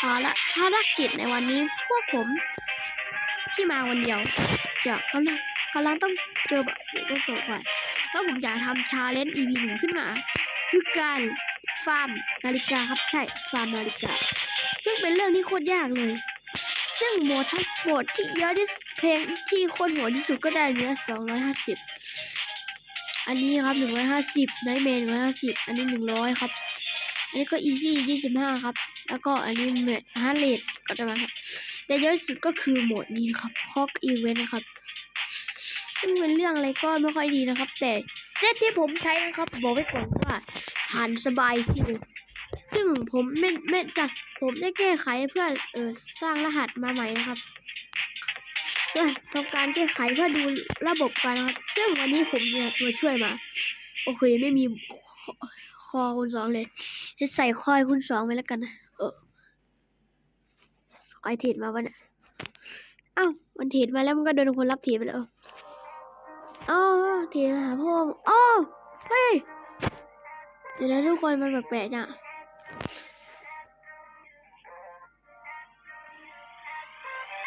ภาระภารกิจในวันนี้พวกผมที่มาวันเดียวจะกำลังกำลังต้องเจอแบบอุปสรรคก่อนแล้วผมอยากทำชาเลนจ์ EP หนึ่งขึ้นมา คือการฟาร์มนาฬิกาครับใช่ฟาร์มนาฬิกา ซึ่งเป็นเรื่องที่โคตรยากเลย ซึ่งโหมดทั้งโหมดที่เยอะที่เพลงที่โคตรโหดที่สุดก็ได้เนื้อสองร้อยห้าสิบอันนี้ครับหนึ่งร้อยห้าสิบไนเมนหนึ่งร้อยห้าสิบอันนี้หนึ่งร้อยครับ อันนี้ก็อีซี่ยี่สิบห้าครับ แล้วก็อันนี้เมทฮาร์เรทก็จะมาครับแต่เยอะสุดก็คือโหมดนี้ครับฮอกอีเวนต์นะครับซึ่งเป็นเรื่องอะไรก็ไม่ค่อยดีนะครับ แต่เซตที่ผมใช้นะครับ บอกไว้ก่อนว่าผ่านสบายทีเดียวซึ่งผมไม่ไม่จัดผมได้แก้ไขเพื่อเออสร้างรหัสมาใหม่นะครับเพื่อทำการแก้ไขเพื่อดูระบบกันนะครับ ซึ่งวันนี้ผมเนี่ยมาช่วยมา โอเคไม่มีคอคอคูณสองเลย จะใส่คอยคูณสองไปแล้วกันนะ เออไอเทรดมาวันน่ะอ้าวมันเทรดมาแล้วมันก็โดนคนรับเทรดไปแล้วอ๋อเทรดมาหาพ่ออ๋อเฮ้ยเดี๋ยวนะทุกคนมันแปลกๆอะ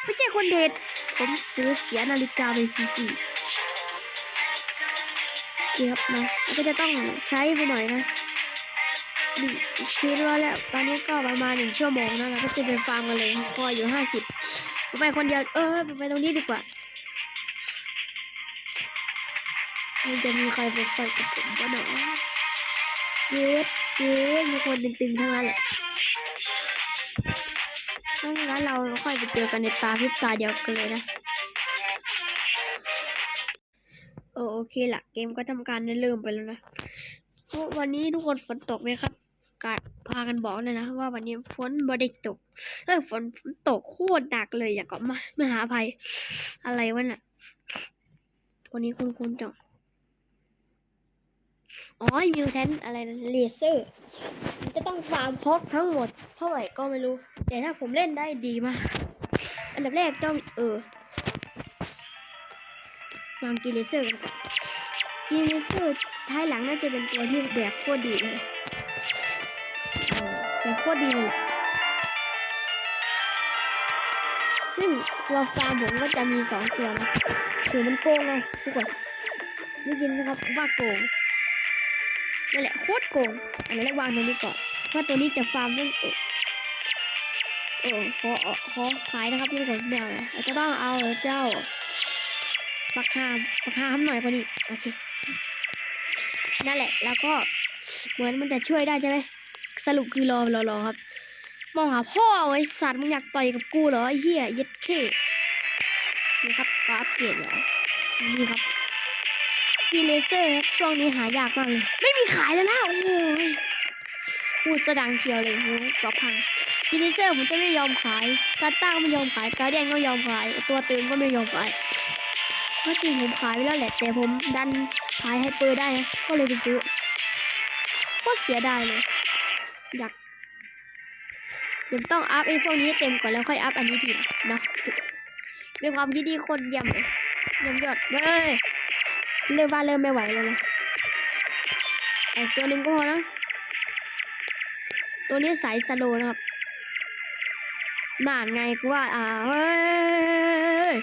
ไม่ใช่คนเด็ด ผมซื้อเสียนาฬิกาไปฟรีๆเก็บนะแล้วก็จะต้องใช้ไปหน่อยนะ คิดว่าแล้วตอนนี้ก็ประมาณหนึ่งชั่วโมงนะเราก็จะไปฟาร์มกันเลยคออยู่ห้าสิบไปคนเดียวเออไปตรงนี้ดีกว่ามันจะมีใครไปต่อยกับผมก็หนอเย็ดเย็ดมีคนตึงๆทั้งนั้นแหละถ้างั้นเราค่อยไปเจอกันในตาพิบตาเดียวกันเลยนะเออโอเคละเกมก็ทำการเริ่มไปแล้วนะวันนี้ทุกคนฝนตกไหมครับ กาดพากันบอกเลยนะ ว่าวันนี้ฝนบ่ได้ตกเออฝนตกโคตรหนักเลยอยางกับมามหาภัย อะไรวะน่ะวันนี้คุณคุณจังอ๋อมิวแทนอะไรนะเลเซอร์มันจะต้องฟาร์มครบทั้งหมด เท่าไหร่ก็ไม่รู้ แต่ถ้าผมเล่นได้ดีมาก อันดับแรกต้องเออวางกีเลเซอร์กันก่อนกีเลเซอร์ท้ายหลังน่าจะเป็นตัวที่แบกโคตรดีเลย เออแบกโคตรดี ซึ่งตัวฟาร์มผมก็จะมีสองตัวนะคือมันโกงไงทุกคนได้ยินไหมครับว่าโกงนั่นแหละโคตรโกงอันนั้นแรกวางตรงนี้ก่อนว่าตัวนี้จะฟาร์มเรื่องเออเออขอขอขายนะครับที่ผมแมวนะเราจะต้องเอาเจ้าปักหามปักหามหน่อยกว่านี้โอเคนั่นแหละแล้วก็เหมือนมันจะช่วยได้ใช่ไหม สรุปคือรอรอรอครับ มองหาพ่อไอ้สัตว์มึงอยากต่อยกับกูเหรอไอ้เหี้ยเย็ดเท่นี่ครับก็อัปเกรดแล้วนี่ครับกีเลเซอร์ครับช่วงนี้หายากมากเลยไม่มีขายแล้วนะโอ้โหยพูดสดังเชียวเลยโอ้โหจอพังกีเลเซอร์ผมจะไม่ยอมขายซัตต้าก็ไม่ยอมขายการเดียนก็ยอมขาย ตัวเติมก็ไม่ยอมขายเมื่อจริงผมขายไปแล้วแหละแต่ผมดันขายให้เปอร์ได้ก็เลยไปซื้อโคตรเสียดายเลย อยากเดี๋ยวต้องอัพไอ้พวกนี้เต็มก่อนแล้วค่อยอัพอันนี้ทีนะเป็นความคิดที่โคนเยี่ยมเลยเยี่ยมยอดเว้ยเริ่มว่าเริ่มไม่ไหวแล้วนะไอตัวหนึ่งก็พอนะตัวนี้สายสโลว์นะครับนานไงกูว่าอ่าเฮ้ย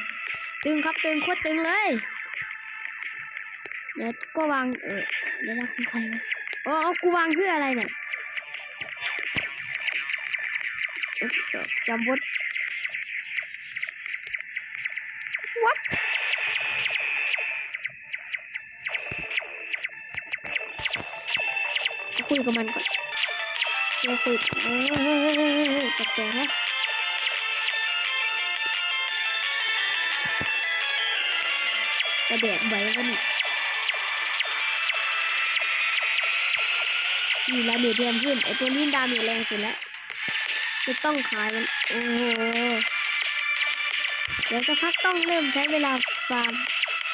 ตึงครับตึงโคตรตึงเลย เดี๋ยวก็วางเออเดี๋ยวนะคุณใครวะอ๋อกูวางเพื่ออะไรเนี่ย จำบดวัดคุยกับมันก่อนเราคุยเอ้ยแปลกนะกระเดียดใบก็นี่นี่แล้วเดี๋ยวเทียมขึ้นไอตัวนี้ดาเมจแรงสุดแล้ว จะต้องขายมัน โอ้โหเดี๋ยวสักพักต้องเริ่มใช้เวลาฟาร์ม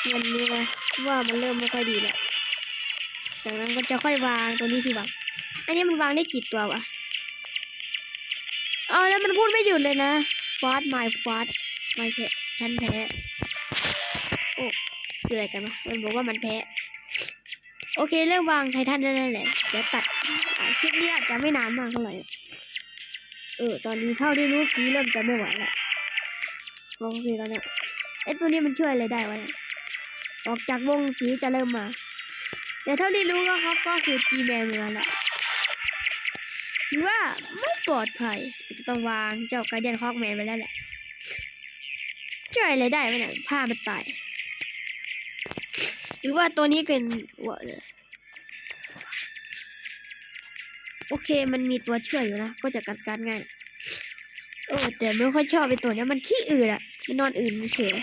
เงินนี้นะว่ามันเริ่มไม่ค่อยดีแล้วจากนั้นก็จะค่อยวางตัวนี้ทีหลังอันนี้มันวางได้กี่ตัววะเอ๋อแล้วมันพูดไม่หยุดเลยนะฟาสไมฟาสไม่แพ้ฉันแพ้โอ้คืออะไรกันวะมันบอกว่ามันแพ้โอเคเริ่มวางไททันนั่นแหละเดี๋ยวตัดคลิปนี้อาจจะไม่นานมากเท่าไหร่ เออ ตอนนี้เท่าที่รู้สีเริ่มจะไม่ไหวแล้วโอเคแล้วเนี่ยไอตัวนี้มันช่วยอะไรได้วะเนี่ยออกจากวงสีจะเริ่มมา แต่เท่าที่รู้ก็ครับก็คือ G Man เหมือนกันแหละถือว่าไม่ปลอดภัยจะต้องวางเจ้าไกเดียนคอกแมนไปแล้วแหละช่วยอะไรได้ไหมเนี่ยผ้ามันตายหรือว่าตัวนี้เป็นวะเนี่ย โอเคมันมีตัวช่วยอยู่นะ ก็จะกัดการง่ายนะโอ้แต่ไม่ค่อยชอบไอ้ตัวเนี้ยมันขี้อื่นอะมันนอนอื่นเฉย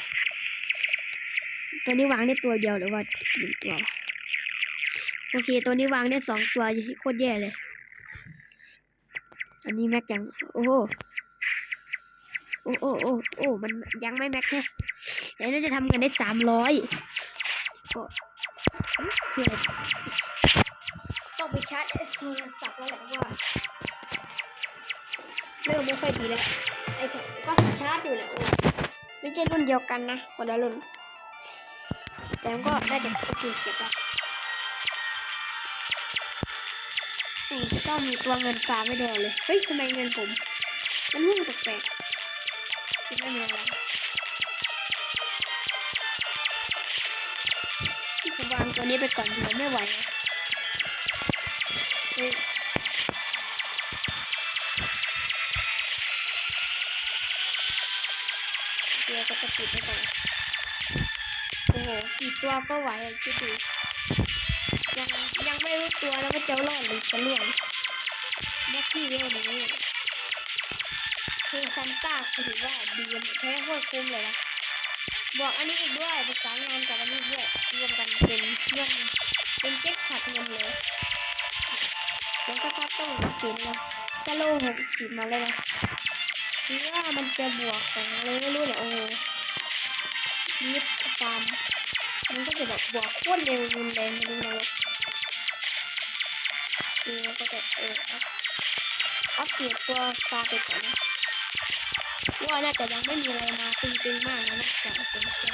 ตัวนี้วางได้ตัวเดียวหรือว่าหนึ่งตัวโอเค ตัวนี้วางได้สองตัวโคตรแย่เลย อันนี้แม็กยัง โอ้โหโอ้โอ้โอ้โอ้มันยังไม่แม็กแค่แต่น่าจะทำกันได้สามร้อยก็ ไปชาร์จโทรศัพท์แล้วแหละว่าเริ่มไม่ค่อยดีแล้วไอ้แค่ก็ชาร์จอยู่แหละโอ้ไม่ใช่รุ่นเดียวกันนะคนละรุ่น แต่มันก็ได้จากสกิลเสียได้นี่ต้องมีตัวเงินฝาไม่ได้เลย เฮ้ยทำไมเงินผม มันวุ่นแปลกๆคิดว่ามีอะไรที่ผมวางตัวนี้ไปก่อนเดี๋ยวไม่ไหวนะ ก็ไหวอะคิดดูยังยังไม่รู้ตัวแล้วว่าจะรอดหรือจะล่วงแม็กกี้เวลนี้คือซันต้าคือถือว่าดีแท้โคตรคุ้มเลยนะบอกอันนี้อีกด้วยประสานงานกับอันนี้ด้วยรวมกันเป็นเงินเป็นเจ็คขาดเงินเลยเดี๋ยวสักพักต้องสินนะสโลหกสิบมาเลยนะหรือว่ามันจะบวกของอะไรไม่รู้เนี่ยโอ้โหยิบฟาม มันก็จะแบบบวกโคตรเร็วรุนแรงมาดูนะเออก็จะเอออัพอัพเกรดตัวฟาไปก่อนนะว่าน่าจะยังไม่มีอะไรมาตึงๆมากนะนอกจากเป็นแค่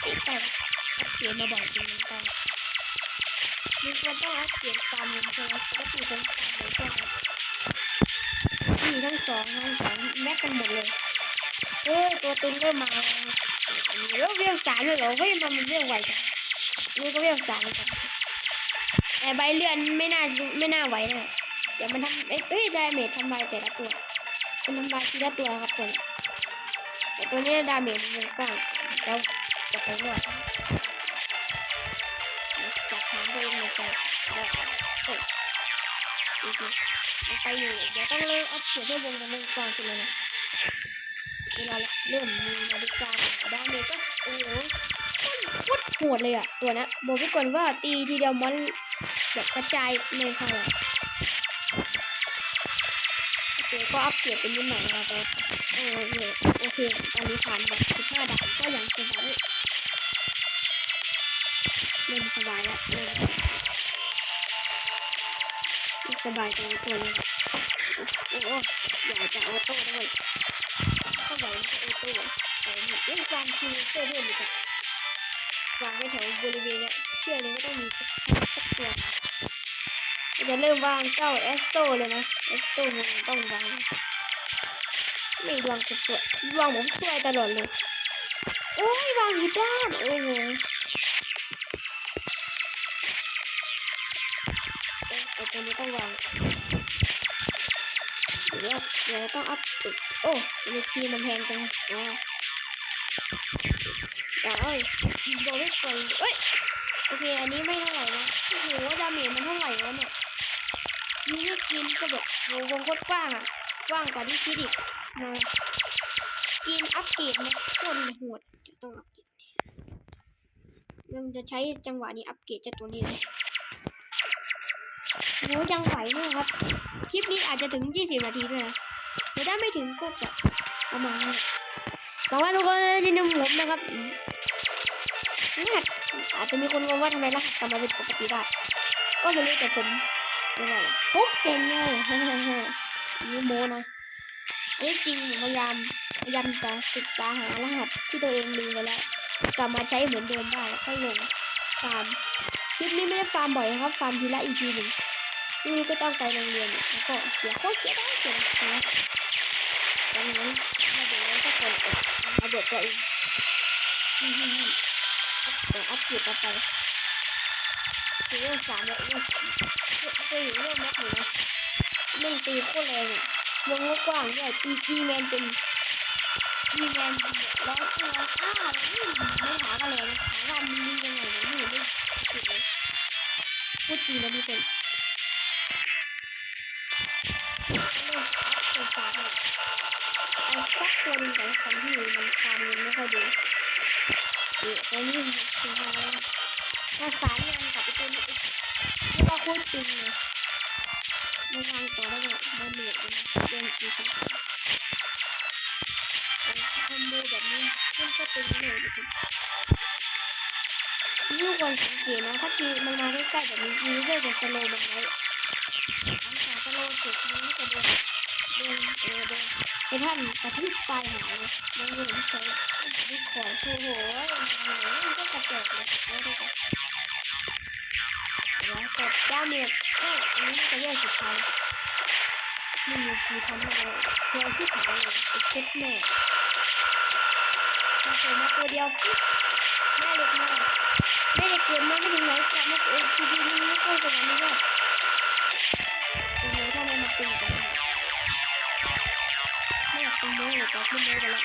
ไม่ใช่อัพเกรดมาบ่อยจริงเหมือนกันมีคนต้องอัพเกรดฟาร์มเงินใช่ไหมปกติผมฟาร์มเลยใช่ไหมมีทั้งสองทั้งสองแม็กกันหมดเลยเอ้ยตัวตึงเริ่มมาแล้ว เรื่องเรื่องสารเลยเหรอเฮ้ยมันเรื่องไวจังนี่ก็เรื่องสารเหมือนกันแต่ใบเลื่อนไม่น่าไม่น่าไหวนะเดี๋ยวมันทำเอ้ยดาเมจทำลายแต่ละตัวมันทำลายทีละตัวครับคนแต่ตัวนี้ดาเมจมันยังกว้างแล้วจะไปรอดจับหางตัวเอนใจได้เฮ้ยจริงๆมันไปอยู่เดี๋ยวต้องเลิกอัพเสียงเพื่อวงมันเรื่องกว้างขึ้นเลยนะ เริ่มมีนาฬิกาด้าเมจก็โอ้โหโคตรโหดเลยอะ ตัวนะบอกไว้ก่อนว่าตีทีเดียวมันแบบกระจายเลยค่ะโอเคก็อัปเกรดเป็นนิดหน่อยนะครับเออโอเคตอนนี้ผ่านแบบสิบห้าด่านก็ยังสบายเริ่มสบายแล้วเริ่มสบายตรงตัวนี้โอ้โหอยากจะออโต้ด้วย รื่องการคิวเสื้อด้วยมันจะวางไว้แถวบริเวณเนี้ยเชื่อเลยก็ต้องมีสักตัวนะจะเริ่มวางเจ้าแอสโตเลยนะแอสโตมันต้องวางไม่วางตัววางผมช่วยตลอดเลยโอ้ยวางที่ด้านโอ้โหไอ้ตัวนี้ต้องวางเดี๋ยวเดี๋ยวต้องอัพอีกโอ้เลคีมันแพงจังอ๋อ เดี๋ยวเอ้ยบอกไว้ก่อนเอ้ยโอเค อันนี้ไม่เท่าไหร่นะโอ้โหดาเมจมันเท่าไหร่วะเนี่ยมีลูกกินก็แบบโหวงโคตรกว้างอะกว้างกว่าที่คิดอีกมากินอัปเกรดนะโคตรโหดต้องอัปเกรดมันจะใช้จังหวะนี้อัปเกรดเจ้าตัวนี้เลยโหยังไหวมากครับ คลิปนี้อาจจะถึง 20 นาทีด้วยนะแต่ถ้าไม่ถึงก็จะประมาณนี้ หวังว่าทุกคนยินดีผมนะครับอืมรหัสอาจจะมีคนงงว่าทำไมรหัสกลับมาเป็นปกติได้ก็ไม่รู้แต่ผมไม่ว่าหรอกปุ๊บเก่งเลยนี่โมนะอันนี้จริงพยายามพยายามจะศึกษาหารหัสที่ตัวเองลืมไปแล้วกลับมาใช้เหมือนเดิมได้แล้วค่อยลงฟาร์มคลิปนี้ไม่ได้ฟาร์มบ่อยนะครับฟาร์มทีละอีพีหนึ่งนี่ก็ต้องไปโรงเรียนเนี่ยแล้วก็เสียโคตรเสียได้เสียนะดังนั้นมาดูแล้วก็คนอด มาเบิดตัวเองอืมๆๆเดี๋ยวอัพเกรดต่อไปเรื่องสามเนี่ยเรื่องเคยเรื่องแม็กอยู่นะเรื่องตีโคตรแรงอะวงกว้างด้วยตีจีแมนเป็นจีแมนร้อยตัวอ้าแล้วนี่ไม่หากันเลยนะหาว่ามันดียังไงเนี่ยไม่เห็นได้สุดเลยพูดจริงนะทุกคน เอาสักตัวนึงแต่ละคนที่มันฟาร์มเงินไม่ค่อยดีเดี๋ยวตอนนี้คืออะไรมาสานงานกับไอ้ตัวนี้ที่ว่าโคตรจริงเลยมาวางต่อแล้วเนี่ยมาเหนื่อยกันเรื่องอีกทีทำมือแบบนี้มันก็ตึงเลยทุกคนนี่ทุกคนสังเกตนะถ้าจีมันมาใกล้ๆแบบนี้จีก็จะสโลว์มันไว้หลังจากสโลว์เสร็จมันก็จะเดิน ดินเออเดินไปท่านกระทืบปลายหาเลยมันอยู่ที่ใช้ดิคอร์ดโอ้โหมาไหนมันก็กระแจกเลยแล้วก็เดี๋ยวกดดาเมจเอ้ยอันนี้จะเรียกสุดท้ายนี่มีคีทำอะไรเพื่อที่ขายเลยไอ้เช็ดแม่มาเจอมาตัวเดียวปุ๊บแม่เล็กมากแม่เด็กเกิดมากไม่ถึงไหนกลับมาเออทีดีนี้ไม่เข้าสวรรค์นี่ก็ ไม่อยากตีโม่หรอกขึ้นโม่ไปแล้ว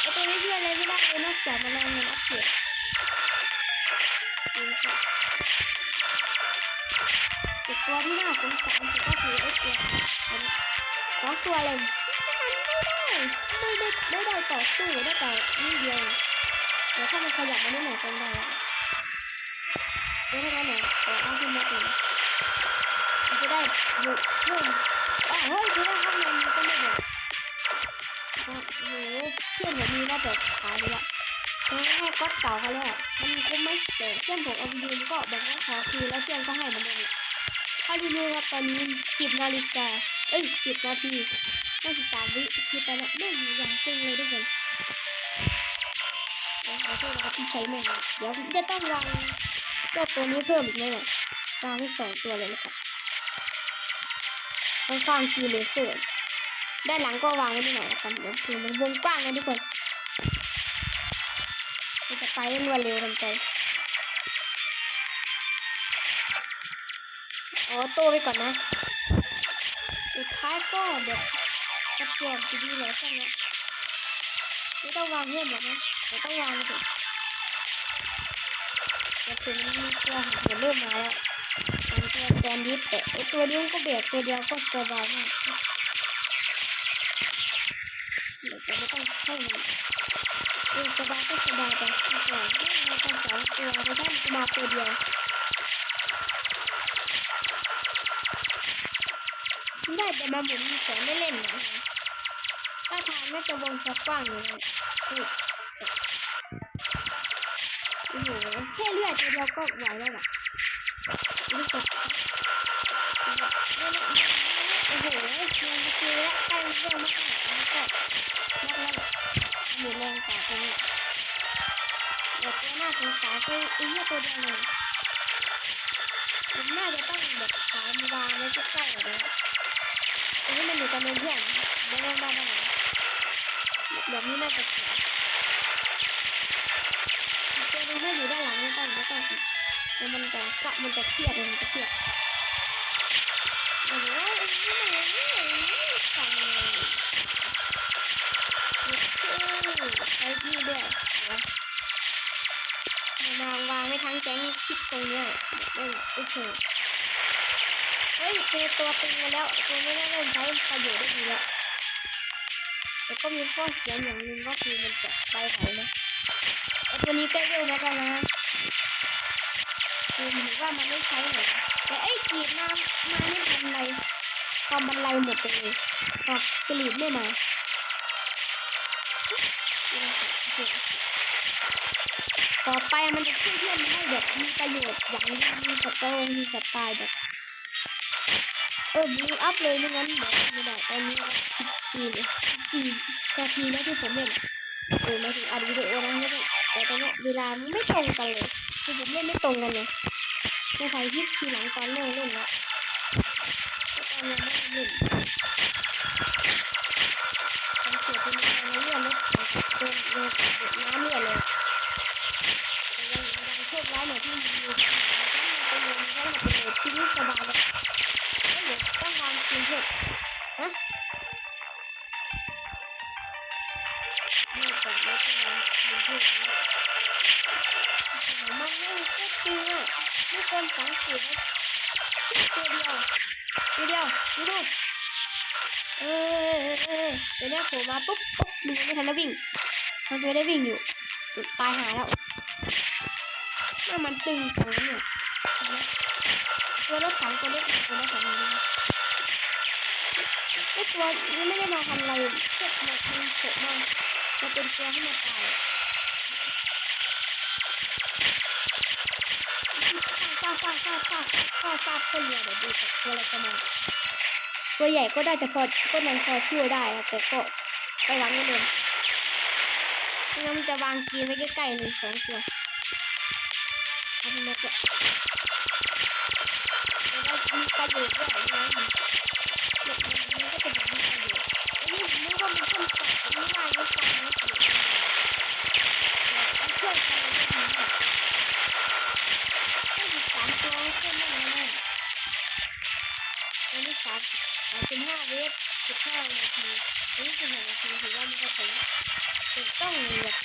ไอตัวนี้ช่วยอะไรไม่ได้เลยนอกจากมาแรงเงินอัพเกรดดูสิอีกตัวที่น่าสงสารก็คือไอตัวสองตัวเลยไม่ได้ไม่ได้ต่อสู้ได้แต่นิดเดียวแต่ถ้ามันขยับมาได้หน่อยก็ได้แล้วแล้วถ้าไหนต่อเอาขึ้นมาอีกมันจะได้บุกเพิ่มอ่า เฮ้ยคือว่าข้างในมันก็ไม่บอกโอ้โหเพื่อนผมมีนะแต่ขายไปละเออให้ก๊อตเก่าเขาแล้วมันก็ไม่แต่เพื่อนผมเอาไปยืมก็แบอกว่าขอคืนแล้วเพื่อนก็ให้เหมันเดิมถ้าที่นี่ครับตอนนี้สิบนาฬิกาเอ้ยสิบนาทีไม่สิบสามวิคือไปแล้วไม่มีอย่างซึ่งเลยทุกคนเดี๋ยวขอโทษนะครับที่ใช้แม่เดี๋ยวผมจะต้องวางเจ้าตัวนี้เพิ่มอีกหน่อยวางให้สองตัวเลยนะครับ ข้างๆคือเลเซอร์ด้านหลังก็วางไว้ที่ไหนละกันเดี๋ยวคือมันวงกว้างกันทุกคนมันจะไปได้รวดเร็วกันไปอ๋อโตไปก่อนนะสุดท้ายก็แบบกระเจียมทีดีเลยแค่เนี้ยไม่ต้องวางเพิ่มหรอกนะเดี๋ยวต้องวางสิแต่ถึงมันมีตัวหันเริ่มมาแล้ว มันตัวแซนดิสแต่ตัวนี้มันก็เบรกตัวเดียวก็สบายมากเดี๋ยวจะไม่ต้องเข้ามันเออสบายก็สบายไปไม่ต้องไม่ต้องสองตัวไม่ต้องสบายตัวเดียวได้แต่มาหมุนแต่ไม่เล่นนะถ้าทางน่าจะวงจะกว้างอยู่นะโอ้โหแค่เลือดเดียวก็ไหวแล้วล่ะรู้สึก สารคืออีกตัวเดียวเลยผมน่าจะต้องแบบขายมวางไว้ใกล้ๆเลยอันนี้มันอยู่กันเป็นเพื่อนไม่ได้บ้านไหนแบบนี้น่าจะเสียตัวนึงถ้าอยู่ด้านหลังไม่ต้องไม่ต้องแล้วมันจะกะมันจะเครียดมันจะเครียดโอ้โหสั่งเลยใช้ที่ด้วยนะ ทั้งแก๊งคลิปตรงเนี้ยเออโอ้โหเฮ้ยเจอตัวตึงมาแล้วตัวนี้น่าเริ่มใช้ประโยชน์ได้ดีแล้วแต่ก็มีข้อเสียอย่างหนึ่งก็คือมันจะไปไหนนะไอตัวนี้ใกล้เร็วแล้วกันนะคือเหมือนว่ามันไม่ใช้หน่อยแต่ไอ้กรีดมามาไม่ทำอะไรทำบันไลหมดไปเลยอะกรีดไม่มา ต่อไปมันจะช่วยเพื่อนให้แบบมีประโยชน์อย่างมีสตอร์มีสไตล์แบบเออบูอัพเลยไม่งั้นเดี๋ยวไม่ได้ตอนนี้สี่สี่นาทีนะที่ผมเล่นเออมาถึงอัดวิดีโอแล้วแต่ตอนนี้เวลาไม่ตรงกันเลยคือผมเล่นไม่ตรงกันเลยจะใส่ยิปทีหลังตอนเล่นเล่นแล้วตอนนี้ไม่เล่นมันเสียเป็นเรื่องเล่แล้วเตินเลย ดูดูเออเดี๋ยวนี้โผล่มาปุ๊บปุ๊บมันไม่ทันแล้ววิ่ง มันไม่ได้วิ่งอยู่ตายหายแล้วน่ามันตึงจังเนี่ยตัวรถถังตัวเล็กตัวรถถังนี้ไอตัวนี้ไม่ได้มาทำอะไรเจ็บมันมันเจ็บมันมันเป็นตัวให้มันตายฟาดฟาดฟาดฟาดฟาดฟาดคนเดียวเดี๋ยวดูตัวอะไรกันมา ตัวใหญ่ก็ได้แต่พอก็มันพอช่วยได้แต่ก็ระวังไม่เดิเพราะมันจะวางกีนไว้ใกล้ๆเลยสองตัวทำมาจะมันก็มีประโยชน์ด้วยนะมันก็เป็นมีประโยชน์นี่นึกว่ามันต้นตัดไม่ได้ไม่ใช่ไม่ใช่ช่วยกัน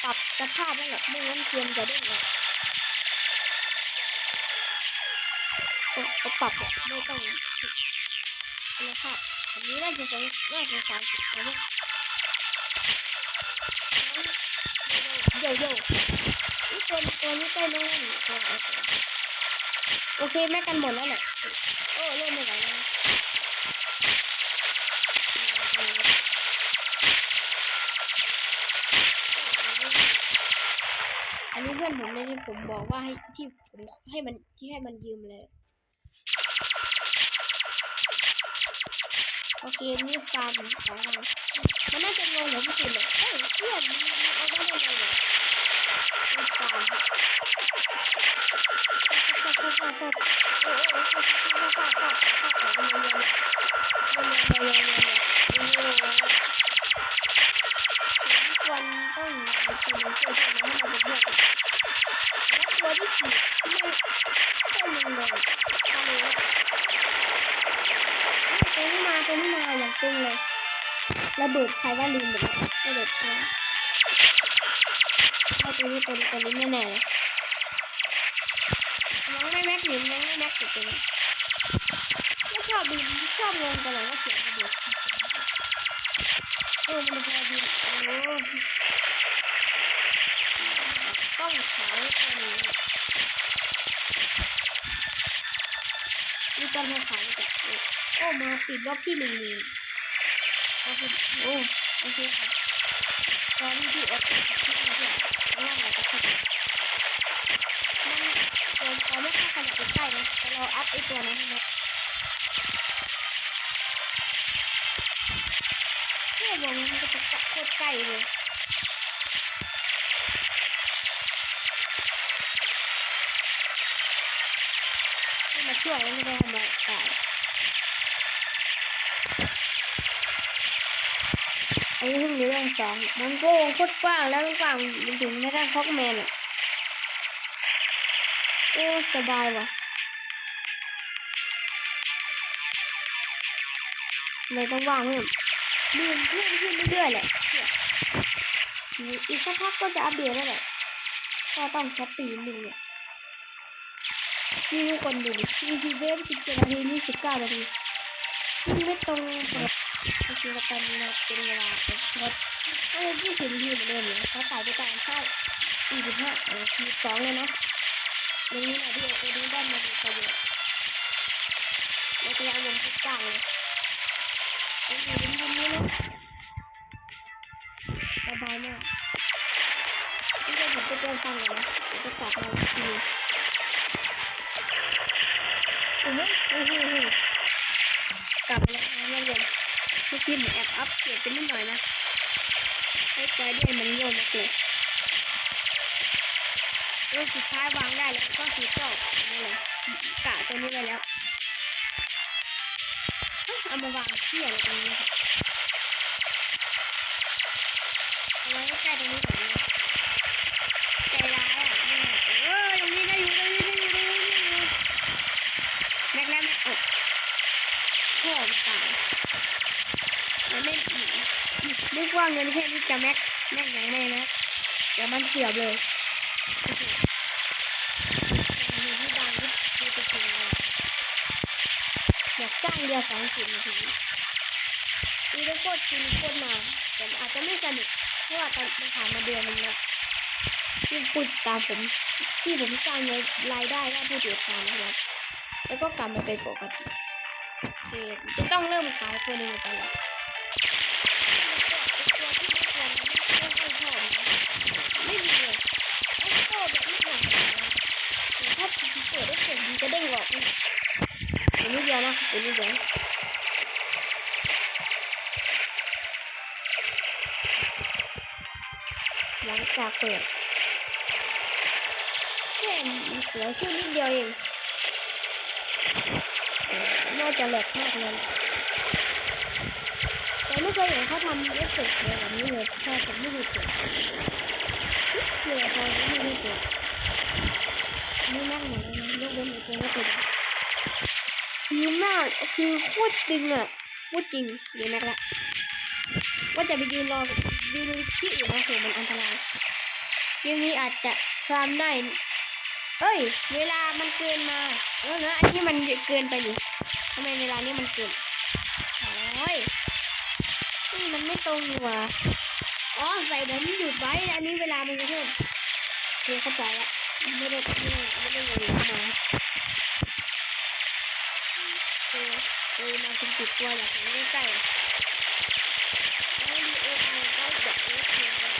ปรับสภาพนั่นแหละไม่งั้นเกมจะเด้งเลยปรับแบบไม่ต้องคุณภาพอันนี้น่าจะสองน่าจะสามสิบนะเนี่ยโยโย่นี่ตัวตัวนี้ตัวนู้นโอเคแม่กันหมดแล้วแหละโอ้เริ่มไม่ไหวแล้ว ผมเลยที่ผมบอกว่าให้ที่ผมให้มันที่ให้มันยืมเลย โอเค นี่ฟาร์มของเรามันน่าจะงงผมสิเลยเฮ้ยเพื่อนมันเอาได้ยังไงเนี่ยนี่ฟาร์มวัต้องไปกินเพื่อนเพื่อมันไม่ได้เพื่อน ลยทำเลยตัวนี้มาตัวนี้มาอย่างตึงเลยระเบิดใครว่าลืมหมดเลยระเบิดใครเอาตัวนี้ตัวนี้ตัวนี้แน่เลยยังไม่แม็กหนิยังไม่แม็กสุดตัวนี้ไม่ชอบบินชอบงงกันเลยว่าเสียงระเบิดโอ้มันพอบินโอ้ ต้องขายตัวนี้มีการมาขายจากโอ้มาติดรอบที่หนึ่งเลยโอเคโอ้โอเคครับตอนนี้ที่ออกที่นี่เนี่ยว่าอะไรจะเข้ามันเราเราไม่เข้าขยับไปใกล้นะแต่เราอัพไอตัวนั้นให้มันเพื่อวงมันก็จะโคตรใกล้เลย สองมันก็วงโคตรกว้างแล้วกว้างจนถึงไม่ได้ฮอกแมนอะโอ้สบายว่ะเลยต้องว่างเพิ่มดื่มเพิ่มขึ้นเรื่อยๆแหละอีกสักพักก็จะอัปเดตแล้วแหละก็ต้องแค่ปีหนึ่งเนี่ยนี่ทุกคนดูดิมีทีเวฟสิบเจ็ดนาทีนี่สิบเก้านาทีนี่ไม่ตรงกับโอเคแล้วกันนะเป็นเวลาเป็น งดเออยี่สิบที่เหมือนเดิมเลยเขาตายไปตามใช่สี่สิบห้าเออทีสองเลยนะตรงนี้นะที่เอาตัวนี้ได้มาเป็นประโยชน์เราจะเอาลงทุกอย่างเลยเอาอยู่ริมริมนี้นะสบายมากนี่ก็นผมจะเดินฟังเลยนะผมจะกลับมาอีกทีนึงโอ้โหโอ้โหโอ้โหกลับมาแล้วนะเพื่อนเมื่อกี้ผมแอบอัพเสียงไปนิดหน่อยนะ ให้ใจด้วยมันโยนมากเลยเรื่องสุดท้ายวางได้แล้วก็คือเจ้านี่เลยกะตัวนี้ไปแล้วเอามาวางเที่ยอะไรตรงนี้เอาไว้ใกล้ตรงนี้หน่อยใจร้ายอะเออตรงนี้ได้อยู่ตรงนี้ได้อยู่ตรงนี้ได้อยู่แม็กแล้วแม็กเออพ่อมตายมันไม่นึกว่าเงินแค่นี้จะแม็ก แม็กยังไม่แม็กเดี๋ยวมันเสียบเลยโอ้โหมีที่ดังที่ที่จะถึงเลยอยากจ้างเรือสองสิบนาทีมีได้โคตรจริงโคตรนานแต่อาจจะไม่สนุกเพราะว่าตอนมันผ่านมาเดือนหนึงแล้วที่พูดตามผมที่ผมสร้างเงินรายได้ได้ผู้ติดตามนะครับแล้วก็กลับมาเป็นปกติโอเคจะต้องเริ่มขายตัวนี้ไปแล้วตัว ยวนี้เดียวหลังจากเปิดแค่เสียชื่อนิดเดียวเองน่าจะแหลกมากเลยแต่ไม่เคยเห็นเขาทำเอฟเฟกต์แบบนี้เลยใช่ผมไม่เคยเจอเกี่ยวกับไม่เคยเจอ นี่นั่งหมดเลยนะยกเว้นไอ้ตัวนี้เป็นดีมากคือโคตรจริงอะโคตรจริงเดี๋ยวนักละว่าจะไปยืนรอยืนที่อื่นนะเผื่อมันอันตรายเยังนี้อาจจะฟาร์มได้เอ้ย เวลามันเกินมาเออนะอันนี้มันเกินไปนี่ทำไมเวลานี้มันเกินโอ้ยนี่มันไม่ตรงนี่ว่าอ๋อใส่ผมหยุดไว้อันนี้เวลามันจะเพิ่มโอเคเข้าใจละ ไม่ได้ไม่ได้ไม่ได้เลยเข้ามาเออเออมาเป็นติดตัวอยากเห็นใกล้ๆแล้วดีเอไอเขาแบบเอฟเองเลย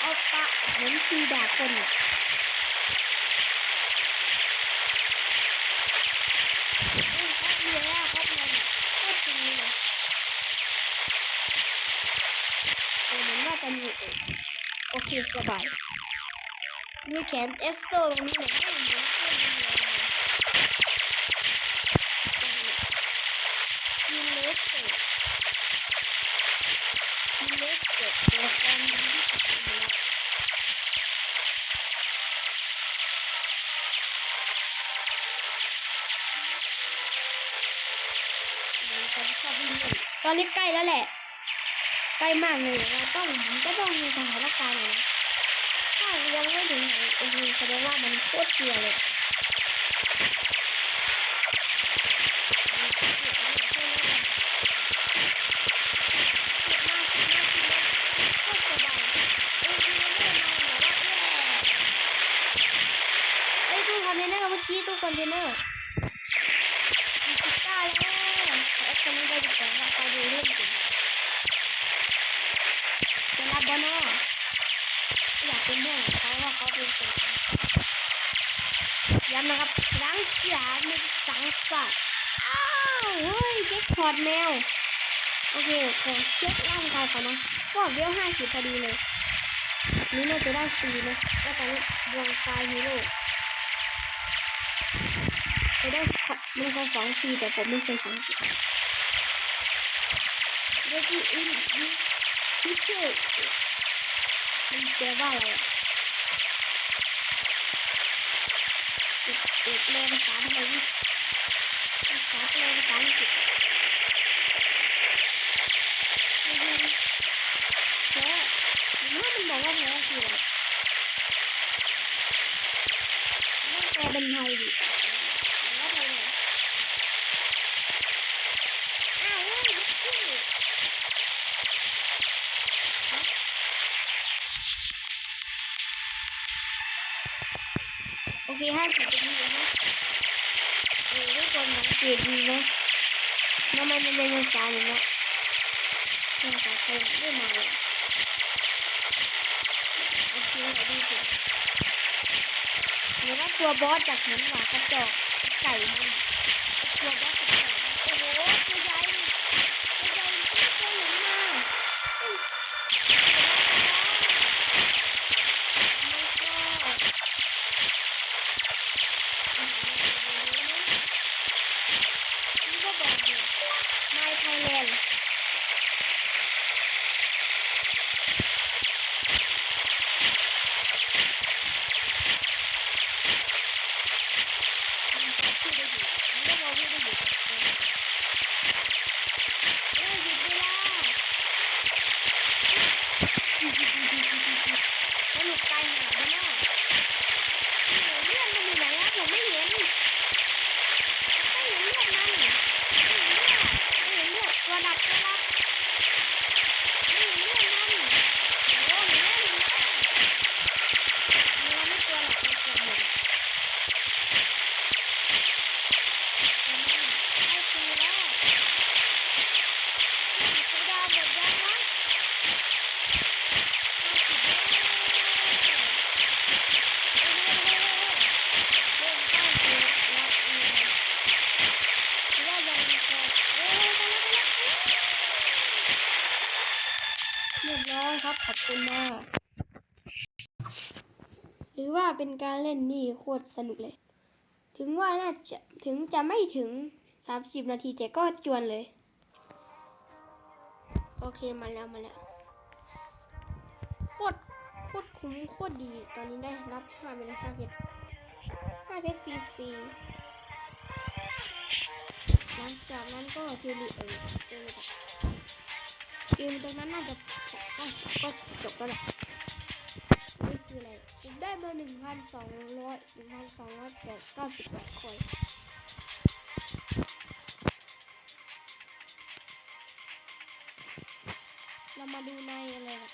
เอาปะเหมือนตีดาบคนอะเอ้ยเขาเลี้ยงอะเขาเลี้ยงอะโคตรจริงเลยเออเหมือนว่าจะมีเองโอเคสบายมีแขนเอฟโซตรงนี้เหมือนไม่เหมือนเพื่อนเลยมีเลสเตอร์มีเลสเตอร์ตัวละครที่ติดมาแล้วตอนนี้ใกล้แล้วแหละ ใกล้มากเลยเราต้องก็ต้องมีสถานการณ์นะ ยังไม่ถึงไหนโอ้โหแสดงว่ามันโคตรเกลียเลยเอ้ตู้คอนเทนเนอร์เมื่อกี้ตู้คอนเทนเนอร์ ได้แล้วแอปคนนี้ได้ดีกว่าว่าเขาดูเรื่องจริงจะรับบอนออยากเป็นเพื่อนกับเขาว่าเขาเป็นคนย้ำนะครับหลังจากมีสังสัตว์อ้าวเฮ้ ยเจ็คพอร์ตแมว โอเคขอเช็คร่างกายก่อนนะก็เวลห้าสิบพอดีเลย นี่น่าจะได้ฟรีนะแล้วตอนนี้ดวงไฟฮีโร่จะได้ขับมันก็สองทีแต่ผมไม่เคยสองทีเด็กที่อินนี่ที่เชื่อมันแปลว่าอะไรเด็กเรียนภาษาอะไรนี่ภาษาแปลภาษาอังกฤษ ทุกคนสังเกตดีนะทำไมมันเป็นภาษาอย่างนี้นะภาษาไทยไม่มาเลยโอเคดีสุดหรือว่าตัวบอสจากหินหวากระจอกไก่มัน ตรสนุกเลย ถึงว่าน่าจะถึงจะไม่ถึง 30 นาทีแต่ก็จวนเลย โอเคมาแล้วมาแล้วโคตรโคตรคุ้มโคตรดี ตอนนี้ได้รับ5ไปแล้ว5เพชร5เพชรฟรีฟรีหลังจากนั้นก็เทลีเออเจอแบบเกมตรงนั้นน่าจะก็ก็จบแล้วแหละ อะไรผมได้มา1,200 1,298คอยเรามาดูในอะไรนะ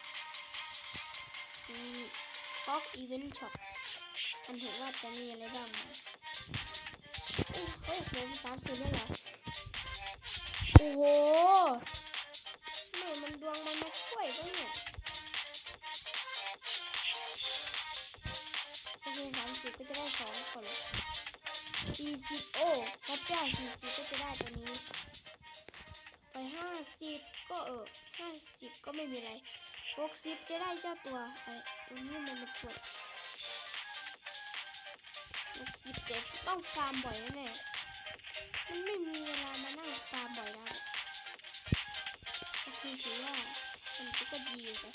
ฟ็อกอีเวนต์ช็อปอันเห็นว่าจะมีอะไรบ้างนะเอ้ยเฮ้ยผมสามสิบแล้เหรอโอ้โหไม่มันดวงมันมาช่วยปะเนี่ย คนสี่สิบโอ้พระเจ้าสี่สิบก็จะได้ตัวนี้ ไปห้าสิบก็เออห้าสิบก็ไม่มีอะไรหกสิบจะได้เจ้าตัวอะไรตัวนี้มันมาปวดหกสิบเจ็ดต้องฟาร์มบ่อยแน่มันไม่มีเวลามานั่งฟาร์มบ่อยแล้วก็คือถือว่ามันก็ดีอยู่แต่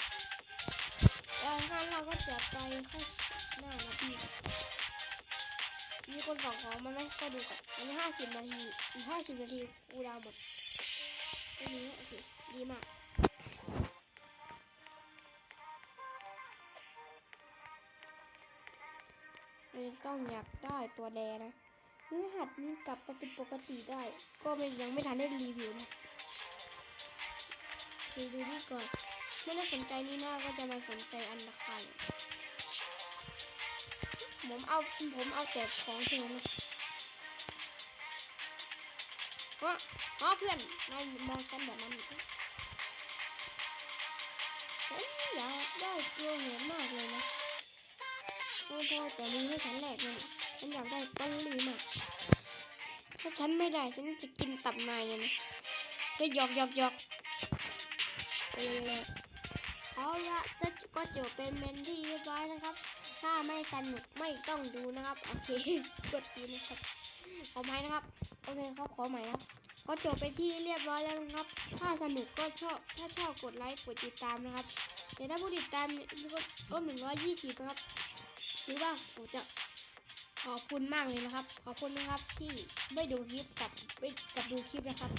แล้วงั้นเราก็จะไปข้างหน้านาทีมี คนส่งของมาไหมก็ดูก่อนอันนี้ห้าสิบนาที อีกห้าสิบนาทีกูดาวหมดตัวนี้โอเคดีมากไม่ต้องอยากได้ตัวแดนะรหัสนี้กลับมาเป็นปกติได้ ก็ไม่ยังไม่ทันได้รีวิวนะดูดูนี่ก่อนไม่ได้สนใจนี่หน้าก็จะมาสนใจอันราคา เอาผมเอาแต่ของเท่านั้นนะอ๋อเพื่อนนายมองกันแบบนั้นเหรอผมอยากได้ตัวเหมือนมากเลยนะโอ้โหแต่มีให้ฉันแหลกเลยฉันอยากได้ต้นลีมากถ้าฉันไม่ได้ฉันจะกินตับนายเลยนะไปหยอกหยอกหยอกไปเลยเอาละจะก็จบเป็นเมนที่เรียบร้อยนะครับ ถ้าไม่สนุกไม่ต้องดูนะครับ โอเคกดดีนะครับขอไหมนะครับ โอเคครับขอใหม่นะครับก็จบไปที่เรียบร้อยแล้วนะครับ ถ้าสนุกก็ชอบ ถ้าชอบกดไลค์ กดติดตามนะครับ แต่ถ้าผู้ติดตามก็ก็หนึ่งร้อยยี่สิบนะครับ หรือว่าผมจะขอบคุณมากเลยนะครับ ขอบคุณนะครับที่ไม่ดูคลิปกับไม่กับดูคลิปนะครับ